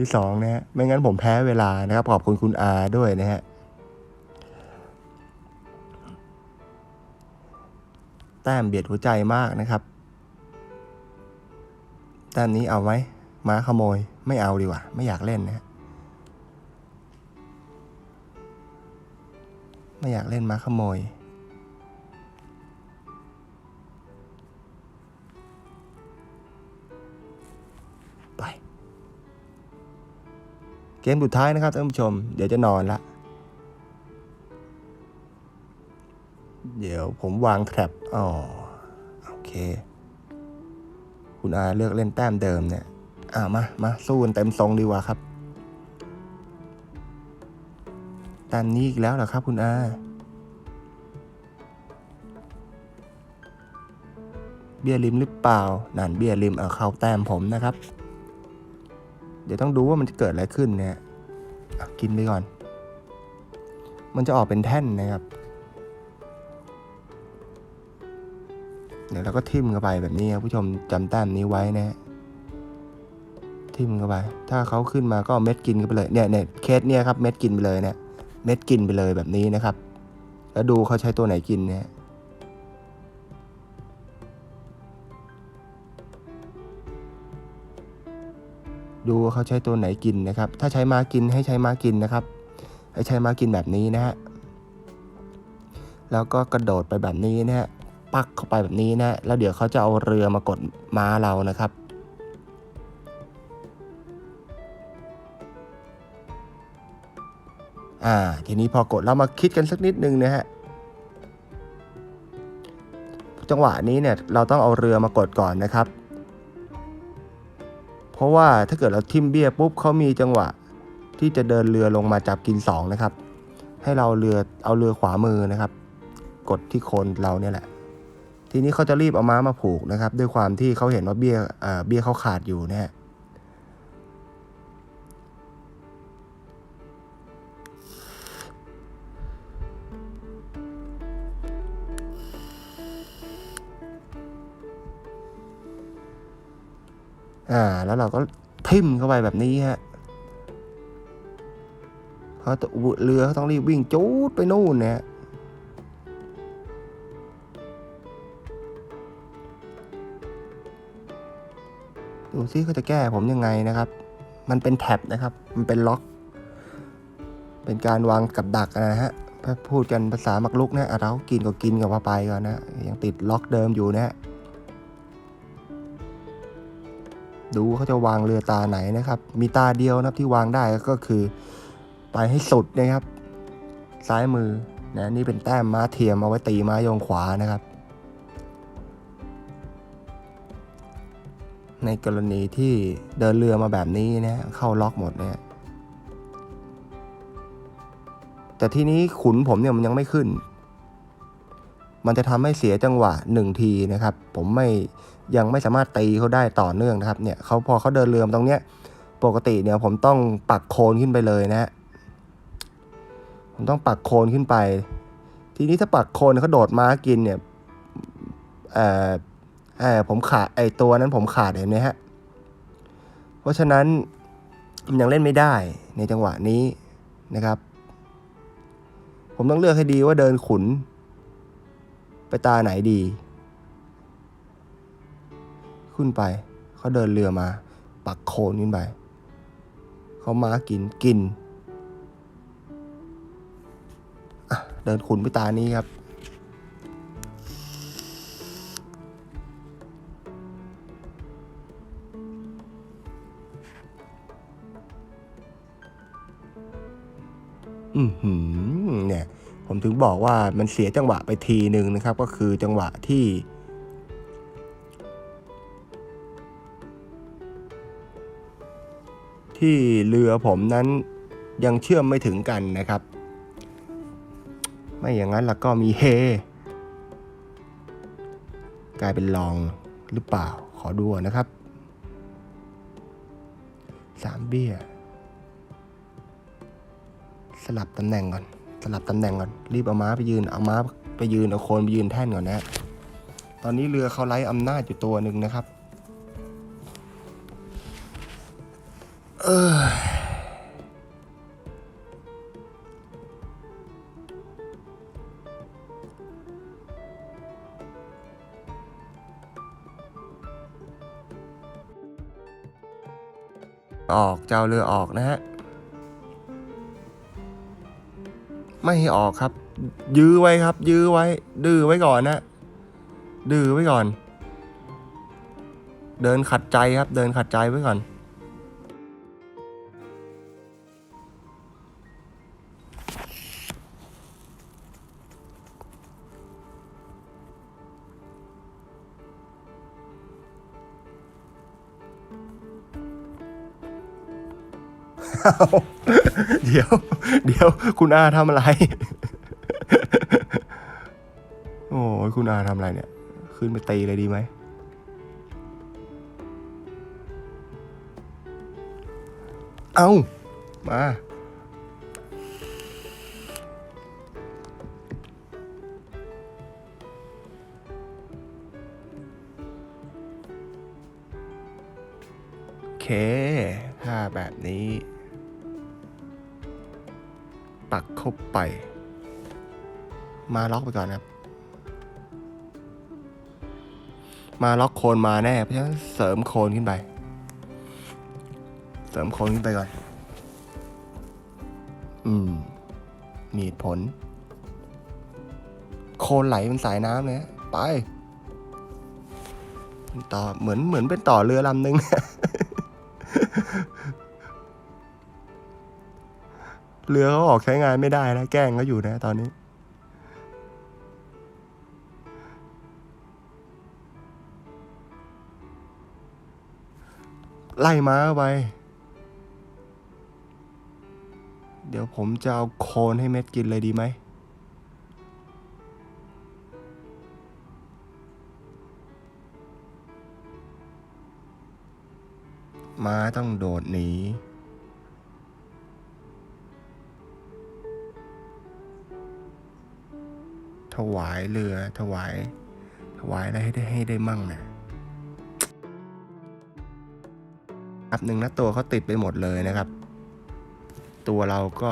ที่สองนะฮะไม่งั้นผมแพ้เวลานะครับ ขอบคุณคุณอาด้วยนะฮะแต้มเบียดหัวใจมากนะครับแต้มนี้เอาไหมม้าขโมยไม่เอาดีกว่า ไม่อยากเล่นนะฮะไม่อยากเล่นม้าขโมย เกมสุดท้ายนะครับท่านผู้ชม เดี๋ยวจะนอนละ เดี๋ยวผมวางแทร็บอ๋อโอเค คุณอาเลือกเล่นแต้มเดิมเนี่ย อ่ามา มาสู้กันเต็มทรงดีกว่าครับแต้มนี้อีกแล้วเหรอครับคุณอาเบียร์ริมหรือเปล่านั่นเบียร์ริมเอาเข้าแต้มผมนะครับ ดี๋ยวต้องดูว่ามันจะเกิดอะไรขึ้นเนี่ยอะกินไปก่อน มันจะออกเป็นแท่นนะครับ เดี๋ยวเราก็ทิ่มเข้าไปแบบนี้ครับผู้ชมจำแต้มนี้ไว้นะฮะทิ่มเข้าไป ถ้าเขาขึ้นมาก็เม็ดกินกันไปเลยเนี่ยเนี่ยเคสเนี่ยครับเม็ดกินไปเลยเนี่ยเม็ดกินไปเลยแบบนี้นะครับ แล้วดูเขาใช้ตัวไหนกินเนี่ย ดูว่าเขาใช้ตัวไหนกินนะครับ ถ้าใช้ม้ากินให้ใช้ม้ากินนะครับ ให้ใช้ม้ากินแบบนี้นะฮะ แล้วก็กระโดดไปแบบนี้นะฮะ ปักเข้าไปแบบนี้นะ แล้วเดี๋ยวเขาจะเอาเรือมากดม้าเรานะครับอ่าทีนี้พอกดเรามาคิดกันสักนิดนึงนะฮะจังหวะนี้เนี่ยเราต้องเอาเรือมากดก่อนนะครับ เพราะว่าถ้าเกิดเราทิมเบี้ยปุ๊บเขามีจังหวะที่จะเดินเรือลงมาจับกินสองนะครับ ให้เราเรือเอาเรือขวามือนะครับ กดที่โคนเราเนี่ยแหละ ทีนี้เขาจะรีบเอาม้ามาผูกนะครับ ด้วยความที่เขาเห็นว่าเบี้ยเบี้ยเขาขาดอยู่เนี่ย อ่า แล้วเราก็ทิ่มเข้าไปแบบนี้ฮะเขาตเรือเขาต้องรีบวิ่งจูดไปนู่นเนี่ยดูซิเขาจะแก้ผมยังไงนะครับ มันเป็นแท็บนะครับ มันเป็นล็อก เป็นการวางกับดักนะฮะพูดกันภาษามักลุกนะอะเรากินก็กินกับว่าไปก่อนนะ ยังติดล็อกเดิมอยู่นะ ดูเขาจะวางเรือตาไหนนะครับ มีตาเดียวนะครับที่วางได้ก็คือไปให้สุดนะครับ ซ้ายมือนะนี่เป็นแต้มม้าเทียมเอาไว้ตีม้าโยงขวานะครับ ในกรณีที่เดินเรือมาแบบนี้นะเข้าล็อกหมดเนี่ยแต่ทีนี้ขุนผมเนี่ยมันยังไม่ขึ้น มันจะทำให้เสียจังหวะหนึ่งทีนะครับ ผมไม่ยังไม่สามารถตีเขาได้ต่อเนื่องนะครับเนี่ยเขาพอเขาเดินเรือมตรงเนี้ยปกติเนี่ยผมต้องปักโคนขึ้นไปเลยนะฮะผมต้องปักโคนขึ้นไป ทีนี้ถ้าปักโคนเขาโดดม้ากินเนี่ยเอ่อเออผมขาดไอตัวนั้นผมขาดเห็นไหมฮะเพราะฉะนั้นมันยังเล่นไม่ได้ในจังหวะนี้นะครับ ผมต้องเลือกให้ดีว่าเดินขุน ไปตาไหนดี ขึ้นไป เขาเดินเรือมา ปักโคนขึ้นไป เขามากินกิน เดินขุนไปตานี้ครับ อือหือเนี่ย ผมถึงบอกว่ามันเสียจังหวะไปทีหนึ่งนะครับ ก็คือจังหวะที่ ที่เรือผมนั้นยังเชื่อมไม่ถึงกันนะครับ ไม่อย่างนั้นแล้วก็มีเฮ กลายเป็นลองหรือเปล่าขอดูนะครับสามเบี้ย สลับตำแหน่งก่อน สลับตำแหน่งก่อนรีบเอาม้าไปยืนเอาม้าไปยืนเอาโคนไปยืนแท่นก่อนนะตอนนี้เรือเขาไร้อำนาจอยู่ตัวหนึ่งนะครับ เออออกเจ้าเรือออกนะฮะ ไม่ให้ออกครับ ยื้อไว้ครับ ยื้อไว้ ดื้อไว้ก่อนนะ ดื้อไว้ก่อน เดินขัดใจครับ เดินขัดใจไว้ก่อน เดี๋ยว เดี๋ยวคุณอาทำอะไร โอ้ยคุณอาทำอะไรเนี่ย ขึ้นไปตีเลยดีไหม เอามา โอเค ถ้าแบบนี้ ปักเข้าไป มาล็อกไปก่อนนะครับ มาล็อกโคนมาแน่ เพราะฉะนั้นเสริมโคนขึ้นไป เสริมโคนขึ้นไปก่อน อืม มีผล โคนไหลเป็นสายน้ำเลยไป ต่อเหมือนเหมือนเป็นต่อเรือลำหนึ่ง เรือเขาออกใช้งานไม่ได้นะ แกล้งเขาอยู่นะ ตอนนี้ ไล่ม้าไป เดี๋ยวผมจะเอาโคนให้เม็ดกินเลยดีไหมม้าต้องโดดหนี ถวายเรือ ถวาย ถวายอะไรให้ได้ให้ได้มั่งนะอับหนึ่งนะตัวเขาติดไปหมดเลยนะครับ ตัวเราก็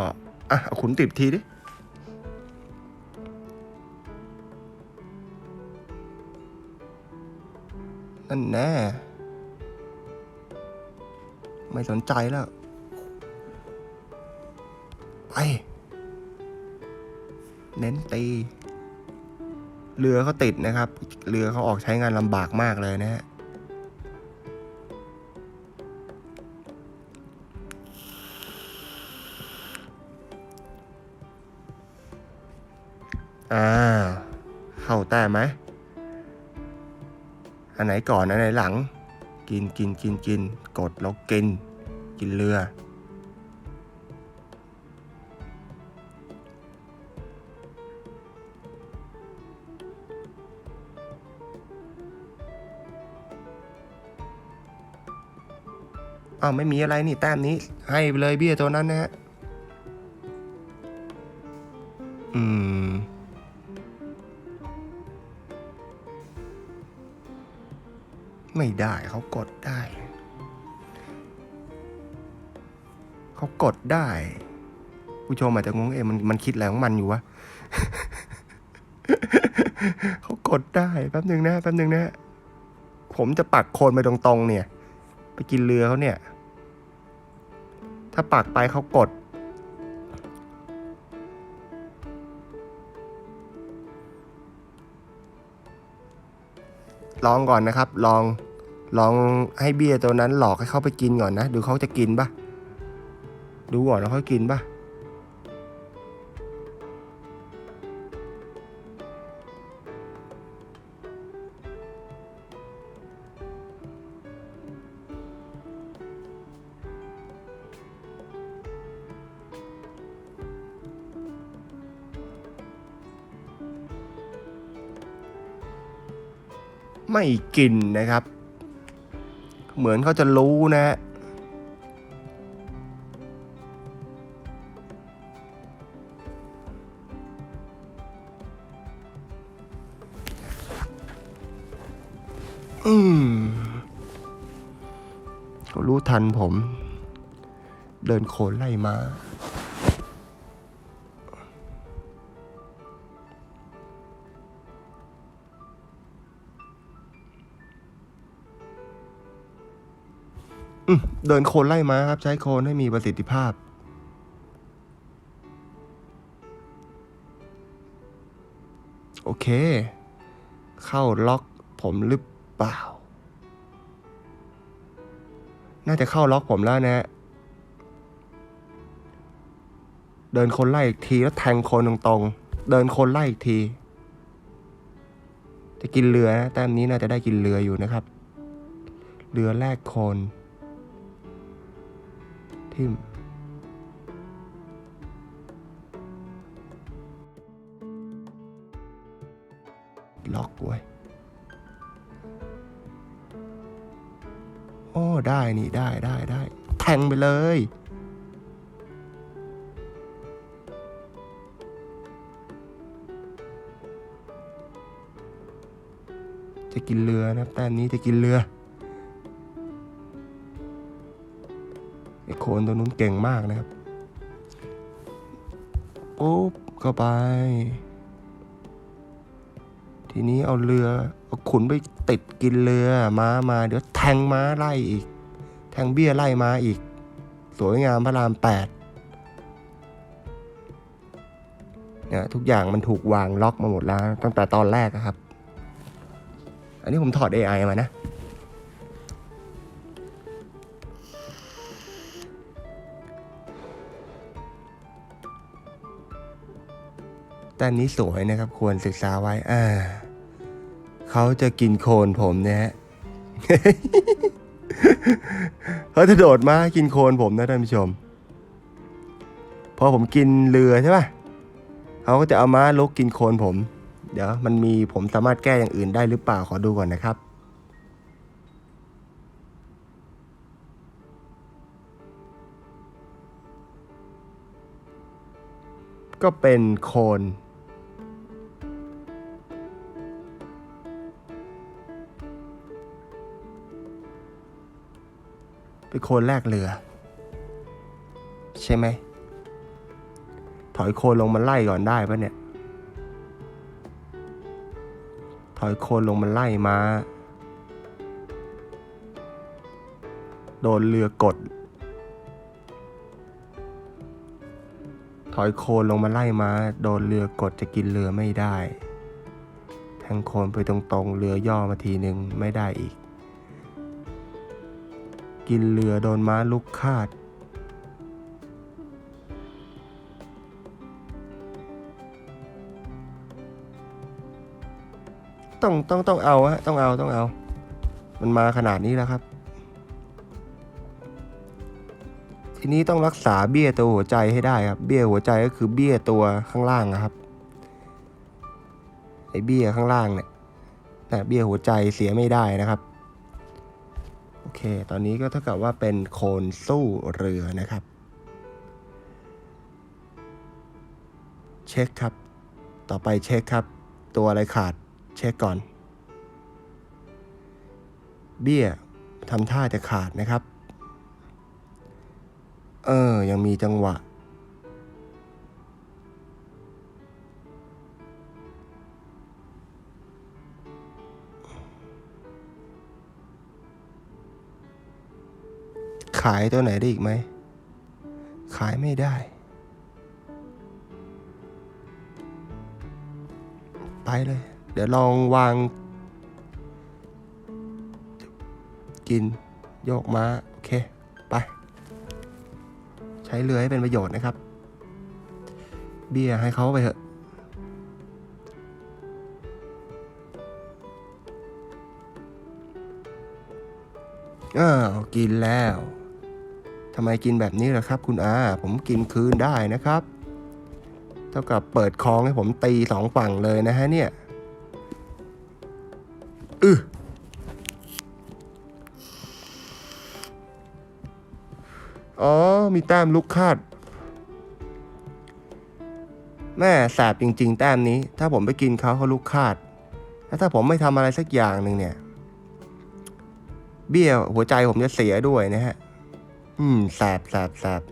อะเอาขุนติดทีดินั่นแน่ ไม่สนใจแล้ว ไป เน้นตี เรือเขาติดนะครับ เรือเขาออกใช้งานลำบากมากเลยนะฮะอ่า เข้าแต้มไหม อันไหนก่อน อันไหนหลัง กินกินกินกิน กดแล้วกิน กินเรือ อ้าวไม่มีอะไรนี่แต้มนี้ ให้ไปเลยเบี้ยตัวนั้นนะฮะ อืม ไม่ได้เขากดได้ เขากดได้ ผู้ชมอาจจะงงเอ๊ะมันมันคิดอะไรของมันอยู่วะเขากดได้แป๊บหนึ่งนะแป๊บหนึ่งนะ ผมจะปักโคนไปตรงๆเนี่ย ไปกินเรือเขาเนี่ย ถ้าปากไปเขากด ลองก่อนนะครับ ลองลองให้เบี้ยตัวนั้นหลอกให้เขาไปกินก่อนนะ ดูเขาจะกินปะดูก่อนว่าเขากินปะ ไม่กินนะครับ เหมือนเขาจะรู้นะฮะอืมเขารู้ทันผม เดินโคนไล่มา เดินโคนไล่ม้าครับ ใช้โคนให้มีประสิทธิภาพ โอเค เข้าล็อกผมหรือเปล่า น่าจะเข้าล็อกผมแล้วนะ เดินคนไล่อีกทีแล้วแทงโคนตรงๆ เดินคนไล่อีกที จะกินเรือนะแต้มนี้น่าจะได้กินเรืออยู่นะครับ เรือแรกโคน ทิมล็อกไว้โอ้ได้นี่ได้ได้ได้แทงไปเลย จะกินเรือนะครับแต้มนี้จะกินเรือ นตัวนู้นเก่งมากนะครับปุ๊บเข้าไป ทีนี้เอาเรือเอาขุนไปติดกินเรือม้ามา เดี๋ยวแทงม้าไล่อีก แทงเบี้ยไล่ม้าอีก สวยงามพระรามแปดเนี่ยทุกอย่างมันถูกวางล็อกมาหมดแล้ว ตั้งแต่ตอนแรกครับ อันนี้ผมถอด AI มานะ แต่อันนี้สวยนะครับ ควรศึกษาไว้ อ่า เขาจะกินโคลนผมนะฮะเขาจะโดดมากินโคลนผมนะท่านผู้ชม พอผมกินเรือใช่ป่ะเขาก็จะเอาม้าลุกกินโคลนผม เดี๋ยวมันมีผมสามารถแก้อย่างอื่นได้หรือเปล่าขอดูก่อนนะครับก็เป็นโคน เป็นโคนแรกเรือ ใช่ไหม ถอยโคนลงมาไล่ก่อนได้ปะเนี่ย ถอยโคนลงมาไล่มา โดนเรือกด ถอยโคนลงมาไล่มา โดนเรือกดจะกินเรือไม่ได้แทงโคนไปตรงๆ เรือย่อมาทีหนึ่งไม่ได้อีก กินเรือโดนม้าลุกคาด ต้องต้องต้องเอาฮะต้องเอาต้องเอา มันมาขนาดนี้แล้วครับ ทีนี้ต้องรักษาเบี้ยตัวหัวใจให้ได้ครับ เบี้ยหัวใจก็คือเบี้ยตัวข้างล่างนะครับไอ้เบี้ยข้างล่างเนี่ยนะเบี้ยหัวใจเสียไม่ได้นะครับ เค ตอนนี้ก็เท่ากับว่าเป็นโคนสู้เรือนะครับ เช็คครับ ต่อไปเช็คครับ ตัวอะไรขาดเช็คก่อน เบี้ยทำท่าจะขาดนะครับ เออ ยังมีจังหวะ ขายตัวไหนได้อีกไหม ขายไม่ได้ ไปเลย เดี๋ยวลองวาง กิน โยกม้า โอเค ไป ใช้เรือให้เป็นประโยชน์นะครับ เบี้ยให้เขาไปเถอะอ้าวกินแล้ว ทำไมกินแบบนี้ล่ะครับ คุณอา ผมกินคืนได้นะครับ เท่ากับเปิดคลองให้ผมตีสองฝั่งเลยนะฮะเนี่ยอืออ๋อ มีแต้มลุกคาด แม่แสบจริง ๆ แต้มนี้ ถ้าผมไปกินเขาเขาลุกคาด แล้วถ้าผมไม่ทำอะไรสักอย่างหนึ่งเนี่ย เบี้ยหัวใจผมจะเสียด้วยนะฮะ อืมแสบแสบแสบ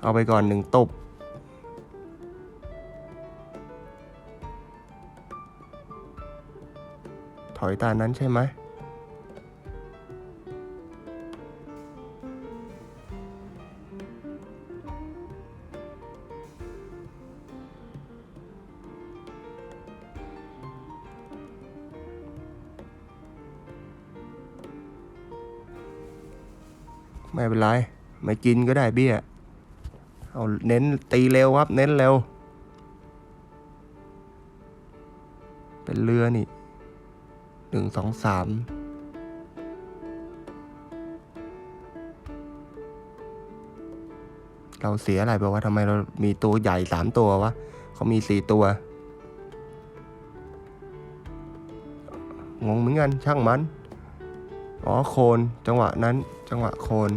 เอาไปก่อนหนึ่งตุบถอยตานั้นใช่ไหม เป็นไร ไม่กินก็ได้เบี้ย เอาเน้นตีเร็วครับ เน้นเร็ว เป็นเรือนี่หนึ่งสองสามเราเสียอะไรไปว่าทำไมเรามีตัวใหญ่สามตัววะเขามีสี่ตัว งงเหมือนกันช่างมัน อ๋อโคนจังหวะนั้นจังหวะโคน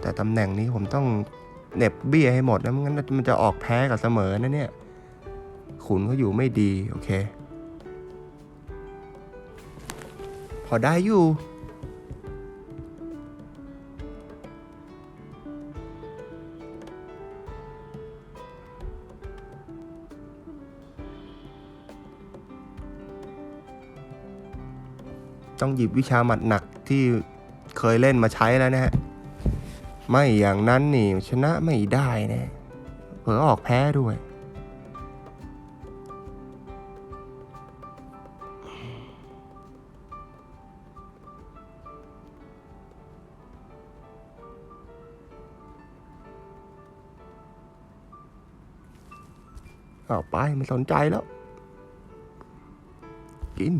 แต่ตำแหน่งนี้ผมต้องเน็บเบี้ยให้หมดนะไม่งั้นมันจะออกแพ้กับเสมอนะเนี่ย ขุนเขาอยู่ไม่ดี โอเค พอได้อยู่ ต้องหยิบวิชาหมัดหนักที่เคยเล่นมาใช้แล้วนะฮะ ไม่อย่างนั้นนี่ชนะไม่ได้นะเผลอออกแพ้ด้วย เอาไปไม่สนใจแล้ว กิน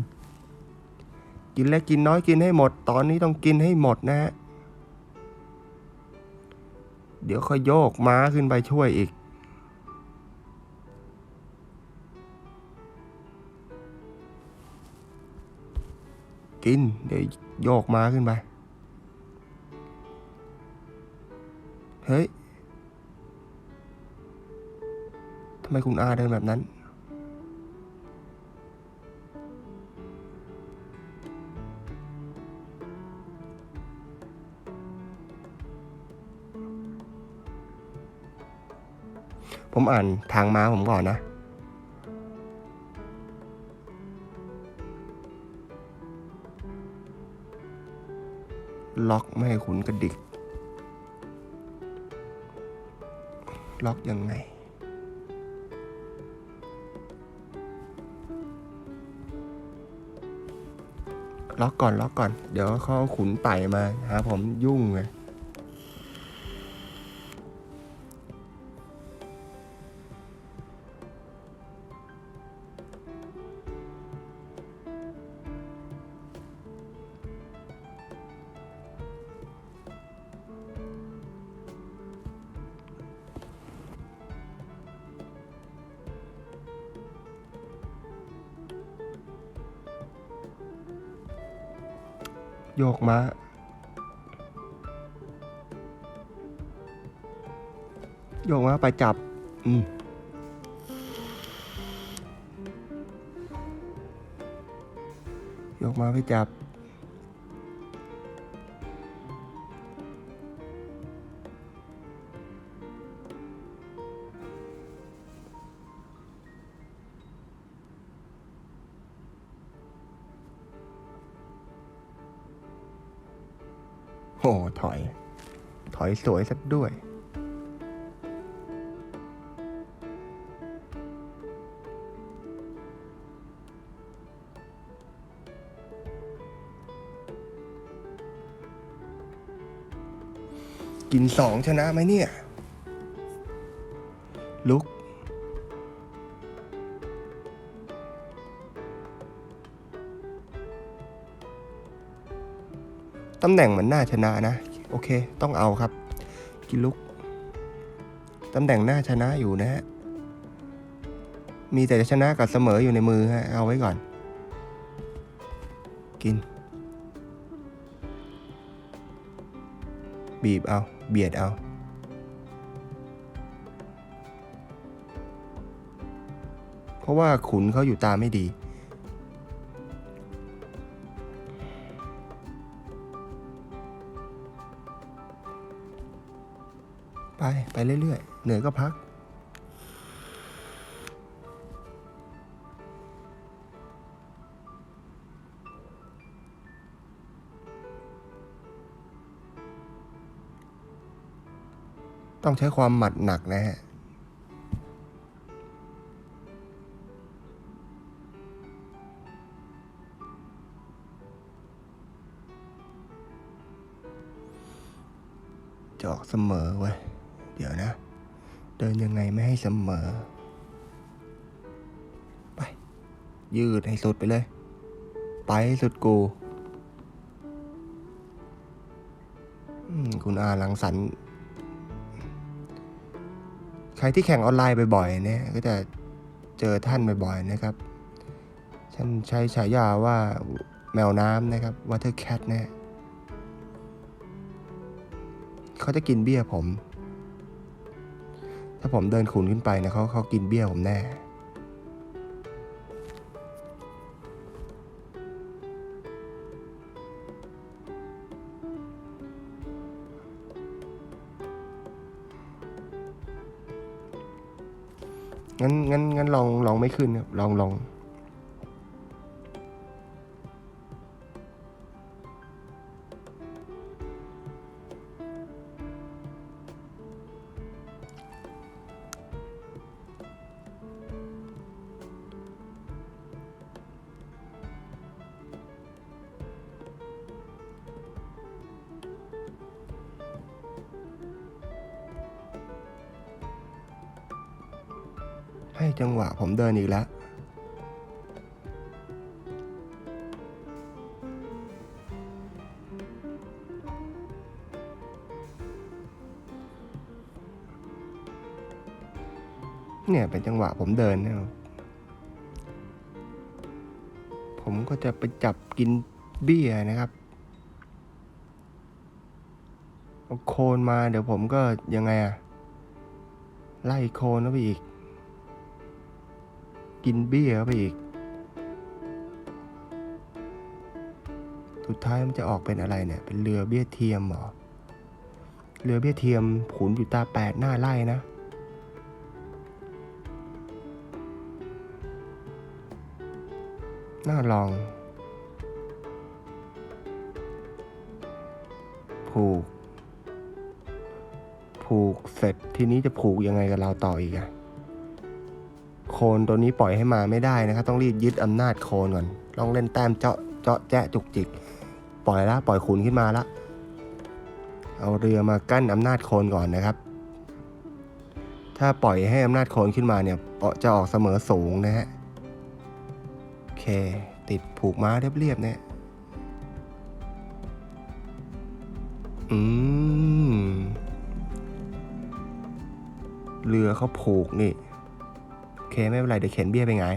กินเล็กกินน้อยกินให้หมด ตอนนี้ต้องกินให้หมดนะฮะ เดี๋ยวค่อยโยกม้าขึ้นไปช่วยอีก กิน เดี๋ยวโยกม้าขึ้นไป เฮ้ยทำไมคุณอาเดินแบบนั้น ผมอ่านทางม้าผมก่อนนะ ล็อกไม่ให้ขุนกระดิก ล็อกยังไงล็อกก่อนล็อกก่อน เดี๋ยวเขาขุนไต่มาหาผมยุ่งเลย โยกมาโยกม้าไปจับ อืมโยกมาไปจับ สวยสักด้วย กินสองชนะไหมเนี่ย ลุกตำแหน่งมันน่าชนะนะ โอเค ต้องเอาครับ กิลุกตำแหน่งน่าชนะอยู่นะฮะ มีแต่จะชนะกับเสมออยู่ในมือฮะ เอาไว้ก่อน กิน บีบเอา เบียดเอา เพราะว่าขุนเขาอยู่ตาไม่ดี เรื่อยๆ เหนื่อยก็พัก ต้องใช้ความหมัดหนักนะฮะจะออกเสมอเว้ย ดี๋ยวนะ เดินยังไงไม่ให้เสมอ ไป ยืดให้สุดไปเลย ไปให้สุดกูคุณอาหลังสรรค์ใครที่แข่งออนไลน์บ่อยๆเนี่ย ก็จะเจอท่านบ่อยๆนะครับฉันใช้ฉายาว่าแมวน้ำนะครับ Water Cat เนี่ยเขาจะกินเบี้ยผม ถ้าผมเดินขุนขึ้นไปนะเขาเขากินเบี้ยผมแน่ งั้นงั้นงั้นลองลองไม่ขึ้นครับลองลอง นอีกแล้ว เนี่ยเป็นจังหวะผมเดินเนี่ยผมก็จะไปจับกินเบี้ยนะครับโคนมาเดี๋ยวผมก็ยังไงอะไล่โคนเข้าไปอีก กินเบี้ยเข้าไปอีก สุดท้ายมันจะออกเป็นอะไรเนี่ย เป็นเรือเบี้ยเทียมหรอ เรือเบี้ยเทียมขุนอยู่ตาแปดหน้าไล่นะ น่าลอง ผูก ผูกเสร็จทีนี้จะผูกยังไงกับเราต่ออีกอะ โคนตัวนี้ปล่อยให้มาไม่ได้นะครับ ต้องรีบยึดอำนาจโคนก่อนต้องเล่นแต้มเจาะเจาะแจ๊จุกจิก ปล่อยละปล่อยขุนขึ้นมาละเอาเรือมากั้นอำนาจโคนก่อนนะครับ ถ้าปล่อยให้อำนาจโคนขึ้นมาเนี่ยจะออกเสมอสูงนะฮะโอเค ติดผูกม้าเรียบๆเนี่ยอืมเรือเขาผูกนี่ เคไม่เป็นไรเดี๋ยวเข็นเบี้ยไปไง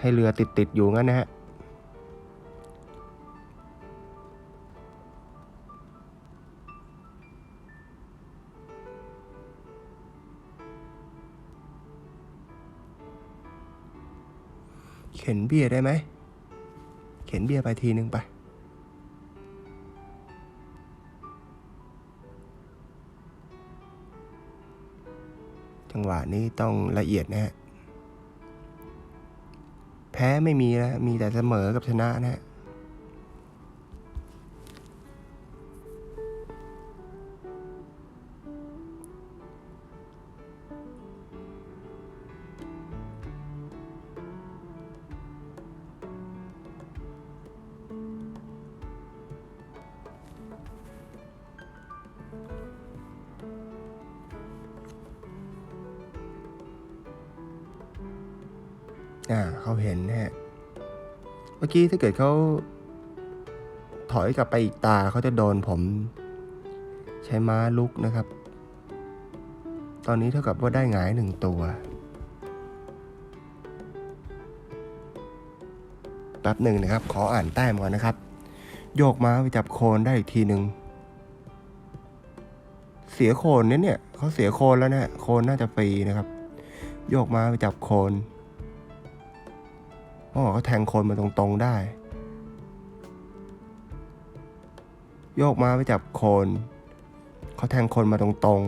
ให้เรือติดติดอยู่งั้นนะฮะ เข็นเบี้ยได้ไหม เข็นเบี้ยไปทีนึงไป จังหวะนี้ต้องละเอียดนะฮะ แพ้ไม่มีแล้วมีแต่เสมอกับชนะนะฮะ อกี้ถ้าเกิดเขาถอยกลับไปอีกตาเขาจะโดนผม ใช้ม้าลุกนะครับ ตอนนี้เท่ากับว่าได้หงายหนึ่งตัว แป๊บหนึ่งนะครับ ขออ่านแต้มก่อนนะครับ โยกม้าไปจับโคนได้อีกทีหนึ่งเสียโคนเนี่ยเนี่ยเขาเสียโคนแล้วเนะฮะโคนน่าจะฟรีนะครับ โยกม้าไปจับโคน อ๋อเขาแทงคนมาตรงๆได้ โยกม้าไปจับโคน เขาแทงคนมาตรง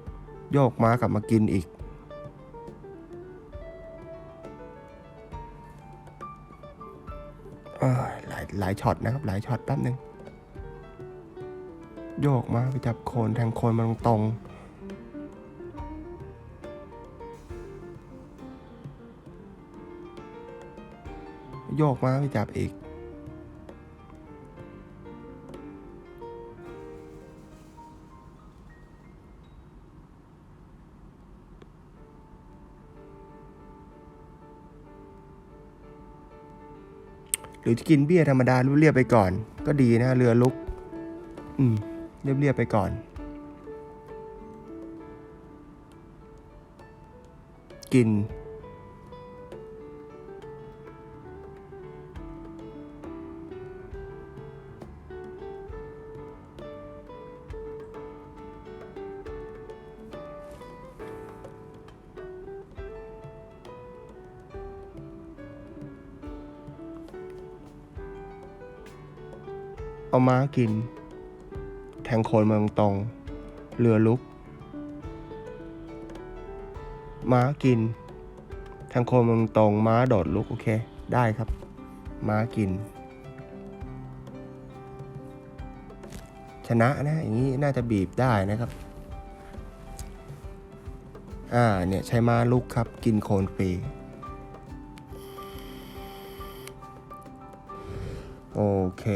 ๆ โยกม้ากลับมากินอีก หลายหลายช็อตนะครับ หลายช็อตแป๊บนึง โยกมาไปจับโคนแทงโคนมาตรงๆ โยกมาไปจับอีก หรือจะกินเบี้ยธรรมดาเรียบๆไปก่อน ก็ดีนะเรือลุก อืม เรียบๆไปก่อนกิน เอาม้ากิน แทงโคนมาตรงเรือลุก ม้ากิน แทงโคนมาตรงม้าโดดลุก โอเค ได้ครับ ม้ากิน ชนะนะ อย่างนี้น่าจะบีบได้นะครับ อ่า เนี่ย ใช้ม้าลุกครับ กินโคนฟรีโอเค